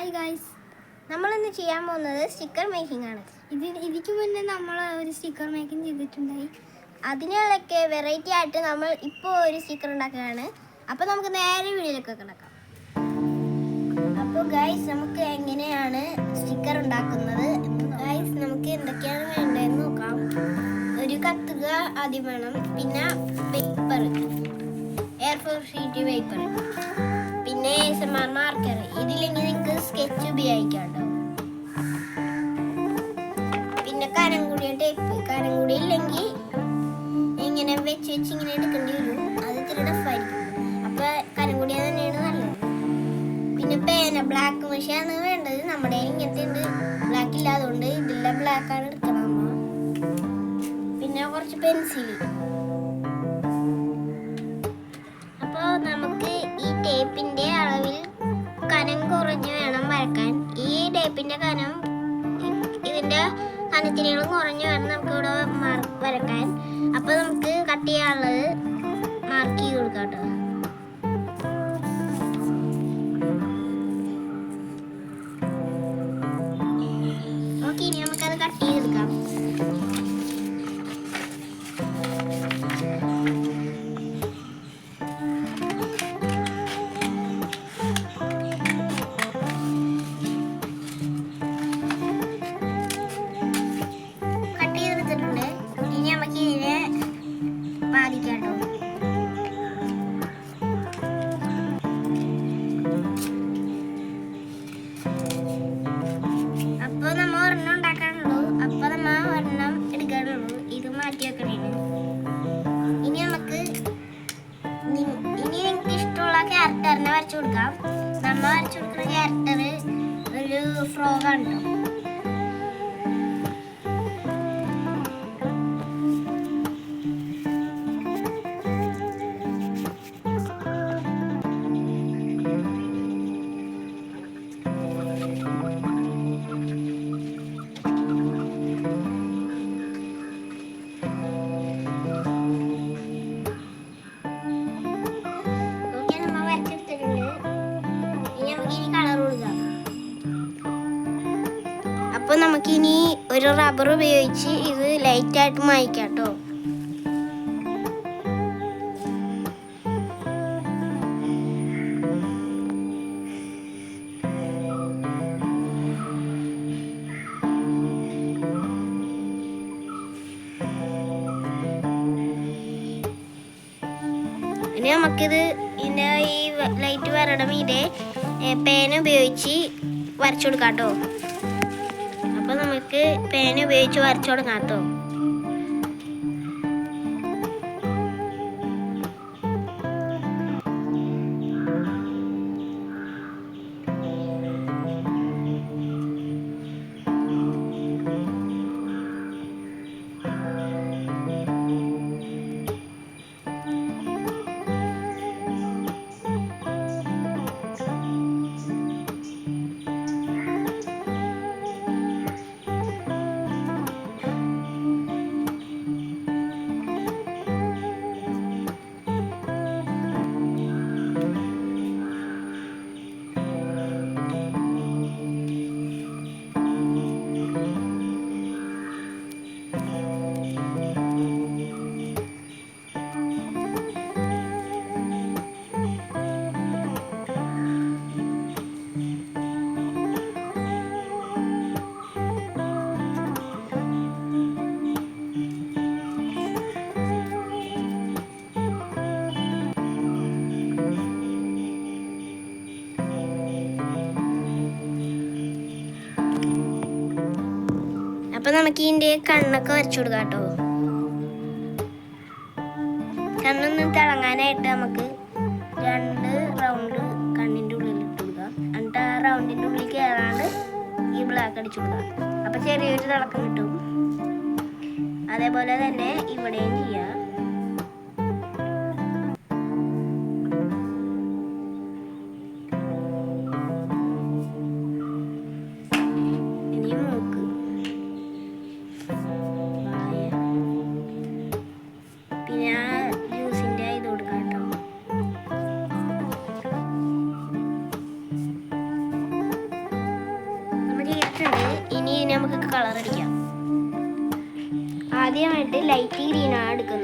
Hi guys നമ്മളിന്ന് ചെയ്യാൻ പോകുന്നത് സ്റ്റിക്കർ മേക്കിംഗ് ആണ്. ഇത് ഇതിക്ക് മുന്നേ നമ്മൾ ഒരു സ്റ്റിക്കർ മേക്കിംഗ് ചെയ്തിട്ടുണ്ടായി. അതിനുള്ളൊക്കെ വെറൈറ്റി ആയിട്ട് നമ്മൾ ഇപ്പോൾ ഒരു സ്റ്റിക്കർ ഉണ്ടാക്കുകയാണ്. അപ്പോൾ നമുക്ക് നേരെ വീഡിയോയിലേക്ക് കിടക്കാം. അപ്പോൾ ഗൈസ് നമുക്ക് എങ്ങനെയാണ് സ്റ്റിക്കർ ഉണ്ടാക്കുന്നത്? ഗൈസ് നമുക്ക് എന്തൊക്കെയാണ് വേണ്ടതെന്ന് നോക്കാം. ഒരു കത്തുക ആദ്യം വേണം. പിന്നെ paper A four sheet paper പിന്നെ മാർക്കർ ഇതില്ലെങ്കിൽ നിങ്ങൾക്ക് സ്കെച്ച് ഉപയോഗിക്കാം പിന്നെ കനം കൂടിയ ടേപ്പ് കനം കൂടി ഇല്ലെങ്കിൽ ഇങ്ങനെ വെച്ച് വെച്ച് ഇങ്ങനെ എടുക്കേണ്ടി വരും. അത് ഇത്തിരി ടഫായിരിക്കും അപ്പൊ കനം കൂടിയ തന്നെയാണ് നല്ലത്. പിന്നെ പേന ബ്ലാക്ക് മഷിയാണ് വേണ്ടത്. നമ്മുടെ ഇങ്ങനത്തെ ഉണ്ട് ബ്ലാക്ക് ഇല്ലാതുകൊണ്ട് ഇതിലെ ബ്ലാക്ക് ആണ് എടുക്കണം. പിന്നെ കുറച്ച് പെൻസിൽ വരക്കാൻ ഈ ടൈപ്പിന്റെ കനം ഇതിന്റെ കനത്തിനും കുറഞ്ഞു വേണം നമുക്ക് ഇവിടെ വരക്കാൻ. അപ്പൊ നമുക്ക് കട്ട് ചെയ്യാനുള്ളത് മാർക്ക് ചെയ്ത് കൊടുക്കാം കേട്ടോ. വരച്ചു കൊടുക്കാം. നമ്മ വരച്ചു കൊടുക്കുന്ന ക്യാരക്ടർ ഒരു ഫ്രോഗാണ് കേട്ടോ ഉപയോഗിച്ച് ഇത് ലൈറ്റ് ആയിട്ട് മായിക്കാട്ടോ കേട്ടോ. ഇനി നമുക്കിത് ഇതിന്റെ ഈ ലൈറ്റ് വരണം ഇതേ പേന ഉപയോഗിച്ച് വരച്ചു കൊടുക്കാം കേട്ടോ. അപ്പോൾ നമുക്ക് പേന ഉപയോഗിച്ച് വരച്ചു തുടങ്ങാത്തോ അപ്പൊ നമുക്ക് ഇതിന്റെ കണ്ണൊക്കെ വരച്ചു കൊടുക്കാം കേട്ടോ. കണ്ണൊന്ന് തിളങ്ങാനായിട്ട് നമുക്ക് രണ്ട് റൗണ്ട് കണ്ണിന്റെ ഉള്ളിൽ ഇട്ട് കൊടുക്കാം. എന്നിട്ട് ആ റൗണ്ടിന്റെ ഉള്ളിൽ കയറാണ്ട് ഈ ബ്ലാക്ക് അടിച്ചു കൊടുക്കാം. അപ്പൊ ചെറിയൊരു തിളക്കം കിട്ടും. അതേപോലെ തന്നെ ഇവിടെയും ചെയ്യാം. ആദ്യമായിട്ട് ലൈറ്റ് ഗ്രീനാണ് എടുക്കുന്നത്.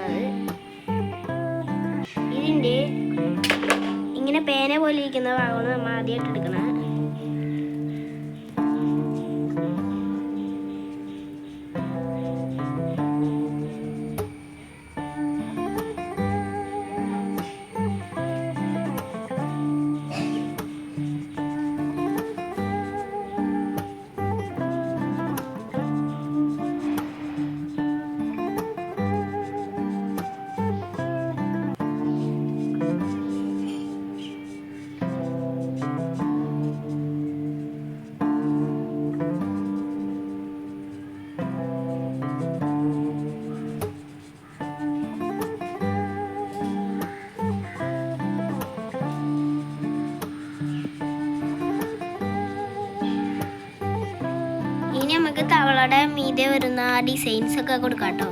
തവളയുടെ മീതെ വരുന്ന ഡിസൈൻസ് ഒക്കെ കൊടുക്കാം കേട്ടോ.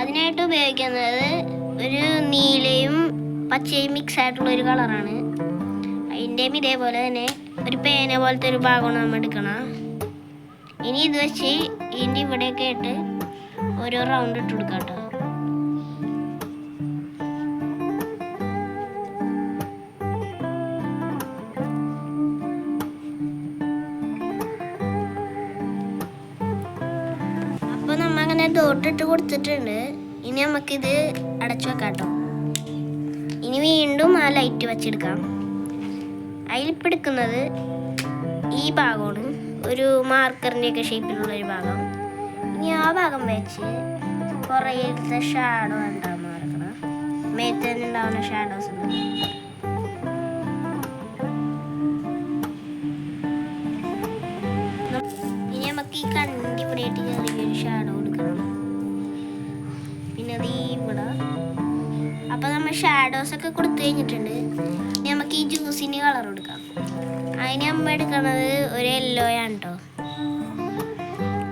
അതിനായിട്ട് ഉപയോഗിക്കുന്നത് ഒരു നീലയും പച്ചയും മിക്സ് ആയിട്ടുള്ള ഒരു കളറാണ് അതിന്റെയും ഇതേപോലെ തന്നെ ഒരു പേന പോലത്തെ ഒരു ഭാഗമാണ് നമ്മൾ എടുക്കണം. ഇനി ഇത് വെച്ച് ഇതിന്റെ ഇവിടെയൊക്കെ ഇട്ട് ഓരോ റൗണ്ട് ഇട്ട് കൊടുക്കാം കേട്ടോ. ഡോട്ടിട്ട് കൊടുത്തിട്ടുണ്ട്. ഇനി നമുക്കിത് അടച്ചു വെക്കാം കേട്ടോ ഇനി വീണ്ടും ആ ലൈറ്റ് വെച്ചെടുക്കാം അതിലിപ്പോൾ ഈ ഭാഗമാണ്. ഒരു മാർക്കറിന്റെയൊക്കെ ഷേപ്പിലുള്ള ഒരു ഭാഗം. ഇനി ആ ഭാഗം വെച്ച് കുറേ ഷാഡോ ഉണ്ടാകുന്ന മേത്ത് തന്നെ ഉണ്ടാവുന്ന ഷാഡോസ് ഉണ്ട് നമ്മൾ ഷാഡോസ് ഒക്കെ കൊടുത്തു കഴിഞ്ഞിട്ടുണ്ട്. ഇനി നമുക്ക് ഈ ജ്യൂസിന് കളർ കൊടുക്കാം. അതിന് അമ്മ എടുക്കുന്നത് ഒരു യെല്ലോ ആണ് കേട്ടോ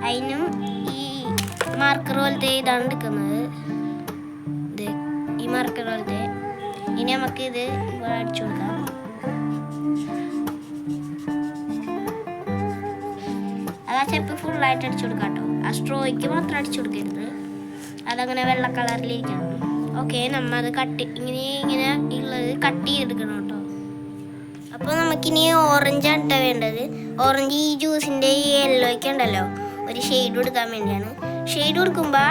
അതിനും ഈ മാർക്കർ പോലത്തെ ഇതാണ് എടുക്കുന്നത്. ഇത് ഈ മാർക്കർ പോലത്തെ. ഇനി നമുക്ക് ഇത് അടിച്ചു കൊടുക്കാം. ചെപ്പ് ഫുള്ളായിട്ട് അടിച്ചു കൊടുക്കാം കേട്ടോ ആ സ്ട്രോയ്ക്ക് മാത്രം അടിച്ചു കൊടുക്കരുത്. അതങ്ങനെ വെള്ള കളറിലിരിക്കണം ഓക്കെ നമ്മൾ അത് കട്ട് ഇങ്ങനെ ഇങ്ങനെ ഉള്ളത് കട്ട് ചെയ്തെടുക്കണം കേട്ടോ. അപ്പോൾ നമുക്കിനി ഓറഞ്ച് ആണ് ട്ടോ വേണ്ടത്. ഓറഞ്ച് ഈ ജ്യൂസിന്റെ ഈ യെല്ലോയ്ക്ക് ഉണ്ടല്ലോ ഒരു ഷെയ്ഡ് കൊടുക്കാൻ വേണ്ടിയാണ്. ഷെയ്ഡ് കൊടുക്കുമ്പോൾ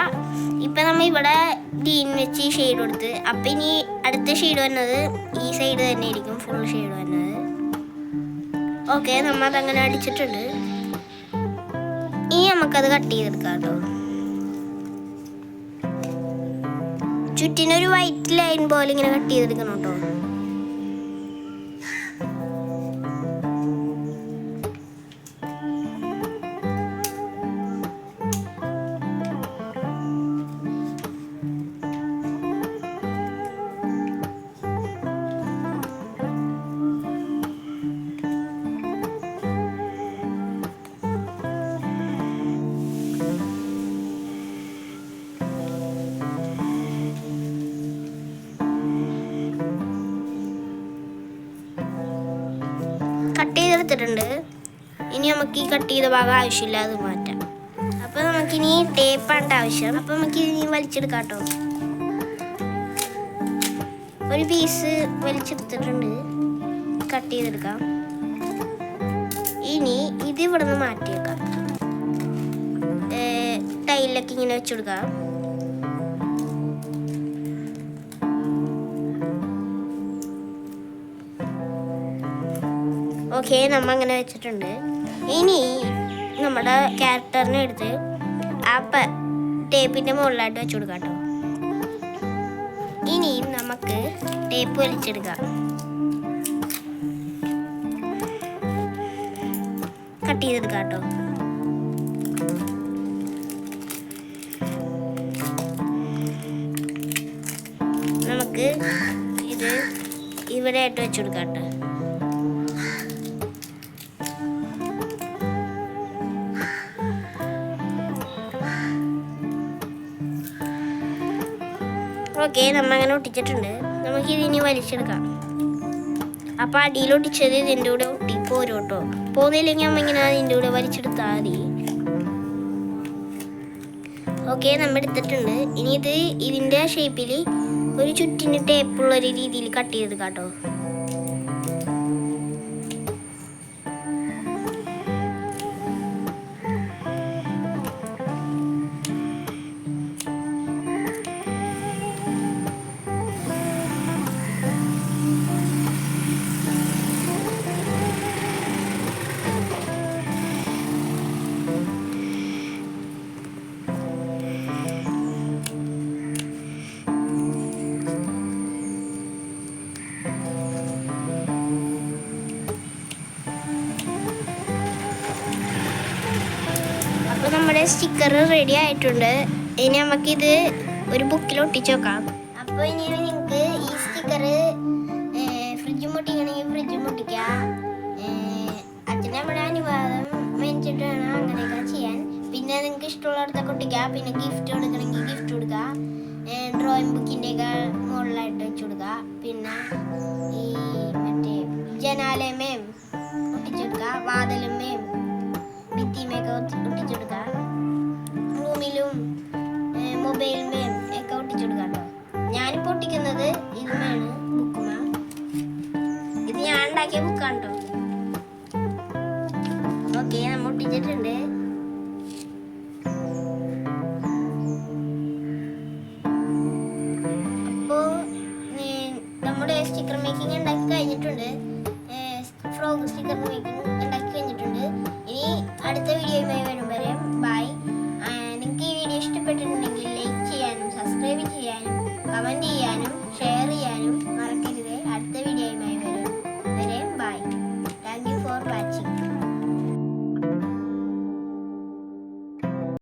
ഇപ്പം നമ്മൾ ഇവിടെ ഗ്രീൻ വെച്ച് ഷെയ്ഡ് കൊടുത്ത് അപ്പം ഇനി അടുത്ത ഷെയ്ഡ് വരുന്നത് ഈ സൈഡ് തന്നെ ആയിരിക്കും ഫുൾ ഷെയ്ഡ് വരുന്നത് ഓക്കെ നമ്മൾ അതങ്ങനെ അടിച്ചിട്ടുണ്ട്. ഇനി നമുക്കത് കട്ട് ചെയ്തെടുക്കാം കേട്ടോ. ചുറ്റിനൊരു വൈറ്റ് ലൈൻ പോലെ ഇങ്ങനെ കട്ട് ചെയ്തെടുക്കണം കേട്ടോ. കട്ട് ചെയ്തെടുത്തിട്ടുണ്ട് ഇനി നമുക്ക് ഈ കട്ട് ചെയ്ത ഭാഗം ആവശ്യമില്ല അത് മാറ്റാം. അപ്പോൾ നമുക്കിനി ടേപ്പാണ്ട് ആവശ്യം. അപ്പോൾ നമുക്ക് ഇനി വലിച്ചെടുക്കാം കേട്ടോ ഒരു പീസ് വലിച്ചെടുത്തിട്ടുണ്ട്. കട്ട് ചെയ്തെടുക്കാം. ഇനി ഇത് ഇവിടെ നിന്ന് മാറ്റിയേക്കാം ടൈലൊക്കെ ഇങ്ങനെ വെച്ചെടുക്കാം. ഓക്കെ നമ്മ അങ്ങനെ വെച്ചിട്ടുണ്ട്. ഇനി നമ്മുടെ ക്യാരക്ടറിനെ എടുത്ത് ആ ടേപ്പിന്റെ മുകളിലായിട്ട് വെച്ചു കൊടുക്കാം കേട്ടോ ഇനി നമുക്ക് ടേപ്പ് വലിച്ചെടുക്കാം. കട്ട് ചെയ്തെടുക്കാം കേട്ടോ നമുക്ക് ഇത് ഇവിടെ ആയിട്ട് വെച്ചു കൊടുക്കാം കേട്ടോ ഓക്കെ നമ്മൾ അങ്ങനെ ഒട്ടിച്ചിട്ടുണ്ട്. നമുക്ക് ഇതിനി വലിച്ചെടുക്കാം. അപ്പൊ അടിയിൽ ഒട്ടിച്ചത് ഇതിന്റെ കൂടെ ഒട്ടി പോരും കേട്ടോ. പോകുന്നില്ലെങ്കിൽ അമ്മ ഇങ്ങനെ അതിന്റെ കൂടെ വലിച്ചെടുത്താൽ മതി. ഓക്കെ നമ്മൾ എടുത്തിട്ടുണ്ട്. ഇനി ഇത് ഇതിന്റെ ഷേപ്പിൽ ഒരു ചുറ്റിന് ടേപ്പുള്ള ഒരു രീതിയിൽ കട്ട് ചെയ്ത് കേട്ടോ. സ്റ്റിക്കർ റെഡി ആയിട്ടുണ്ട്. ഇനി നമുക്കിത് ഒരു ബുക്കിൽ ഒട്ടിച്ച് നോക്കാം. അപ്പോൾ ഇനി നിങ്ങൾക്ക് ഈ സ്റ്റിക്കർ ഫ്രിഡ്ജ് മുട്ടിക്കണമെങ്കിൽ ഫ്രിഡ്ജ് മുട്ടിക്കാം. അച്ഛന്റെ നമ്മുടെ അനുവാദം മേടിച്ചിട്ട് വേണം അങ്ങനെയൊക്കെ ചെയ്യാൻ. പിന്നെ നിങ്ങൾക്ക് ഇഷ്ടമുള്ളവർക്ക് ഒട്ടിക്കാം പിന്നെ ഗിഫ്റ്റ് കൊടുക്കണമെങ്കിൽ ഗിഫ്റ്റ് കൊടുക്കുക ഡ്രോയിങ് ബുക്കിന്റെ ഒക്കെ മുകളിലായിട്ട് വെച്ച് കൊടുക്കുക പിന്നെ ഈ മറ്റേ ജനാലയമേയും ഒട്ടിച്ചെടുക്കുക വാതലമ്മയും ഭിത്തിമയൊക്കെ ഒട്ടിച്ചെടുക്കാം